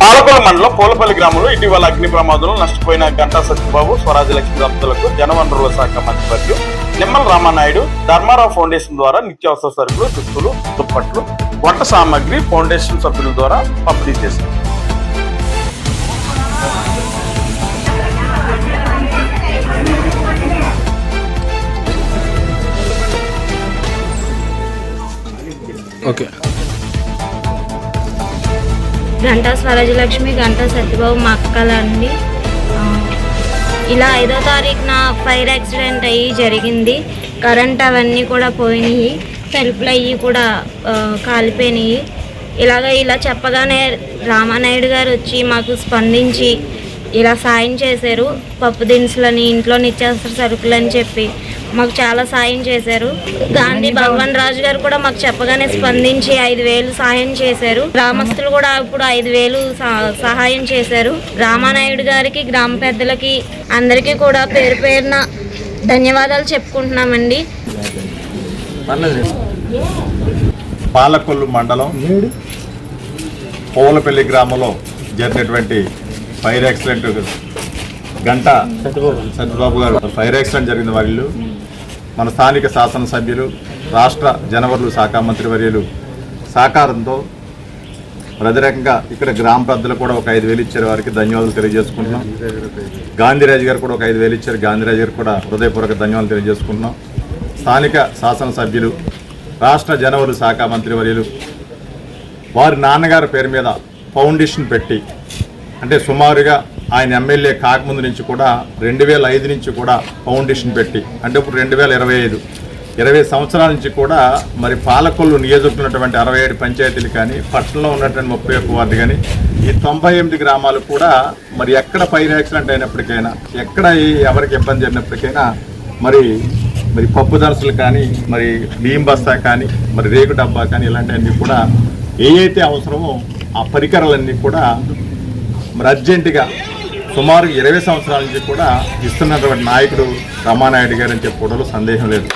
పాలకొల మండలం పోలపల్లి గ్రామంలో ఇటీవల అగ్ని ప్రమాదంలో నష్టపోయిన గంటా సత్యబాబు స్వరాజ్య లక్ష్మి దంపతులకు జనవనరుల శాఖ మంత్రి నిమ్మల రామానాయుడు ధర్మారావు ఫౌండేషన్ ద్వారా నిత్యావసర సరుకులు దుస్తులు దుప్పట్లు వంట సామాగ్రి ఫౌండేషన్ సభ్యుల ద్వారా పంపిణీ చేశారు. ఓకే. గంటా స్వరాజలక్ష్మి గంటా సత్యబాబు మా అక్కలండి. ఇలా ఐదో తారీఖున ఫైర్ యాక్సిడెంట్ అయ్యి జరిగింది. కరెంట్ అవన్నీ కూడా పోయినాయి. సెల్ఫ్లు అయ్యి కూడా కాలిపోయినాయి. ఇలాగ ఇలా చెప్పగానే రామానాయుడు గారు వచ్చి మాకు స్పందించి ఇలా సాయం చేశారు. పప్పు దినుసులని ఇంట్లో నిత్యావసర సరుకులు అని చెప్పి మాకు చాలా సాయం చేశారు. గాంధీ భగవాన్ రాజు గారు కూడా మాకు చెప్పగానే స్పందించి ఐదు వేలు సహాయం చేశారు. గ్రామస్తులు కూడా ఇప్పుడు ఐదు వేలు సహ- సహాయం చేశారు. రామానాయుడు గారికి గ్రామ పెద్దలకి అందరికీ కూడా పేరు పేరున ధన్యవాదాలు చెప్పుకుంటున్నామండి. పాలకొల్లు మండలం పోలపల్లి గ్రామంలో జరిగినటువంటి ఫైర్ యాక్సిడెంట్ గంట సత్యబాబు. గారు. ఫైర్ యాక్సిడెంట్ జరిగిన వారిలో మన స్థానిక శాసనసభ్యులు రాష్ట్ర జనవరులు శాఖ మంత్రి వర్యులు సహకారంతో ప్రతిరకంగా ఇక్కడ గ్రామ పెద్దలు కూడా ఒక ఐదు వేలు ఇచ్చారు వారికి ధన్యవాదాలు తెలియజేసుకుంటున్నాం. గాంధీరాజు గారు కూడా ఒక ఐదు వేలు ఇచ్చారు. గాంధీరాజు గారు కూడా హృదయపూర్వక ధన్యవాదాలు తెలియజేసుకుంటున్నాం. స్థానిక శాసనసభ్యులు రాష్ట్ర జనవరులు శాఖ మంత్రి వర్యులు వారి నాన్నగారి పేరు మీద ఫౌండేషన్ పెట్టి అంటే సుమారుగా ఆయన ఎమ్మెల్యే కాకముందు నుంచి కూడా రెండు వేల ఐదు నుంచి కూడా ఫౌండేషన్ పెట్టి అంటే ఇప్పుడు రెండు వేల ఇరవై ఐదు. ఇరవై సంవత్సరాల నుంచి కూడా మరి పాలకొల్లు నియోజకవర్గంలో అరవై ఏడు పంచాయతీలు కానీ పట్టణంలో ఉన్నటువంటి ముప్పై ఒక్క వార్డు కానీ ఈ తొంభై ఎనిమిది గ్రామాలు కూడా మరి ఎక్కడ ఫైర్ యాక్సిడెంట్ అయినప్పటికైనా ఎక్కడ ఈ- ఎవరికి ఇబ్బంది జరిగినప్పటికైనా మరి మరి పప్పు దినుసులు కానీ మరి బియ్యం బస్తా కానీ మరి రేగు డబ్బా కానీ ఇలాంటివన్నీ కూడా ఏ అయితే అవసరమో ఆ పరికరాలన్నీ కూడా మరి అర్జెంటుగా సుమారు ఇరవై సంవత్సరాల నుంచి కూడా ఇస్తున్నటువంటి నాయకుడు రమానాయుడు గారు అని చెప్పుకోవడంలో సందేహం లేదు.